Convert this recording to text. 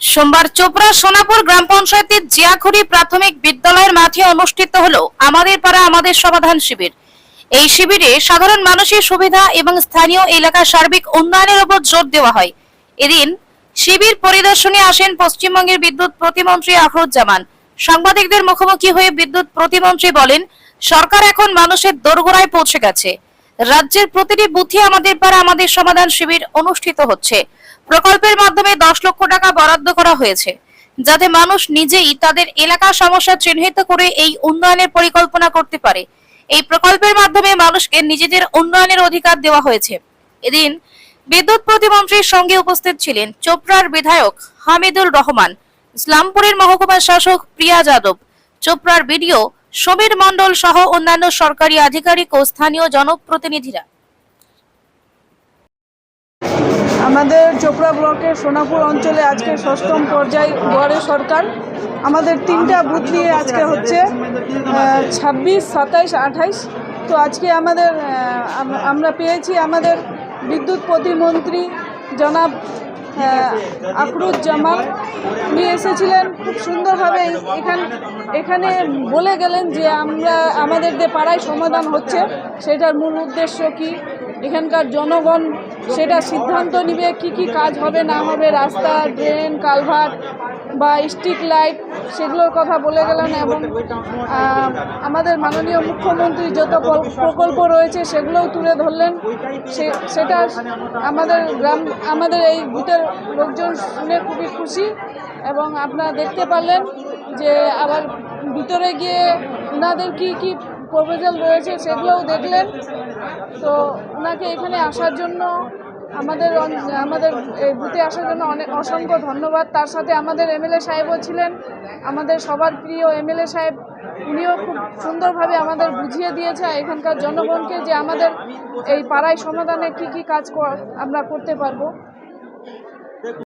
সোমবার চোপড়া সোনাপুর গ্রাম পঞ্চায়েতের জিয়াখুড়ি প্রাথমিক বিদ্যালয়ের মাঠে অনুষ্ঠিত হলো আমাদের পাড়া, আমাদের সমাধান শিবির। এই শিবিরে সাধারণ মানুষের সুবিধা এবং স্থানীয় এলাকার সার্বিক উন্নয়নের উপর জোর দেওয়া হয়। এদিন শিবির পরিদর্শনে আসেন পশ্চিমবঙ্গের বিদ্যুৎ প্রতিমন্ত্রী আফরুজ্জামান। সাংবাদিকদের মুখোমুখি হয়ে বিদ্যুৎ প্রতিমন্ত্রী বলেন, সরকার এখন মানুষের দোরগোড়ায় পৌঁছে গেছে। রাজ্যের প্রতিটি বুথে আমাদের পাড়া, আমাদের সমাধান শিবির অনুষ্ঠিত হচ্ছে। প্রকল্পের মাধ্যমে দশ লক্ষ বরাদ্দ করা হয়েছে, যাতে মানুষ নিজেই তাদের এলাকার সমস্যা চিহ্নিত করে এই উন্নয়নের পরিকল্পনা করতে পারে। এই প্রকল্পের মাধ্যমে মানুষকে নিজেদের উন্নয়নের অধিকার দেওয়া হয়েছে। এদিন বিদ্যুৎ প্রতিমন্ত্রীর সঙ্গে উপস্থিত ছিলেন চোপড়ার বিধায়ক হামিদুল রহমান, ইসলামপুরের মহকুমা শাসক প্রিয়া যাদব, চোপড়ার বিডিও সমীর মণ্ডল সহ অন্যান্য সরকারি আধিকারিক ও স্থানীয় জনপ্রতিনিধিরা। আমাদের চোপড়া ব্লকের সোনাপুর অঞ্চলে আজকে ষষ্ঠম পর্যায় গড়ে সরকার। আমাদের তিনটা বুথ নিয়ে আজকে হচ্ছে ছাব্বিশ সাতাইশ আঠাইশ। তো আজকে আমাদের আমরা পেয়েছি আমাদের বিদ্যুৎ প্রতিমন্ত্রী জনাব আহ, আফরুজ্জামান উনি এসেছিলেন খুব সুন্দরভাবে এখান এখানে বলে গেলেন যে আমরা আমাদের যে পাড়ায় সমাধান হচ্ছে সেটার মূল উদ্দেশ্য কি? এখানকার জনগণ সেটা সিদ্ধান্ত নিবে কি কি কাজ হবে, না হবে, রাস্তা ড্রেন কালভার্ট বা স্ট্রিট লাইট সেগুলোর কথা বলে গেলেন এবং আমাদের মাননীয় মুখ্যমন্ত্রী যত প্রকল্প রয়েছে সেগুলোও তুলে ধরলেন। সেটা আমাদের গ্রাম, আমাদের এই বুথের লোকজন শুনে খুবই খুশি এবং আপনারা দেখতে পারলেন যে আবার ভিতরে গিয়ে ওনাদের কি কি প্রপোজাল রয়েছে সেগুলোও দেখলেন। তো ওনাকে এখানে আসার জন্য আমাদের আমাদের বুথে আসার জন্য অনেক অসংখ্য ধন্যবাদ। তার সাথে আমাদের এমএলএ সাহেবও ছিলেন। আমাদের সবার প্রিয় এমএলএ সাহেব, উনিও খুব সুন্দরভাবে আমাদের বুঝিয়ে দিয়েছে এখানকার জনগণকে যে আমাদের এই পাড়ায় সমাধানে কি কি কাজ আমরা করতে পারব।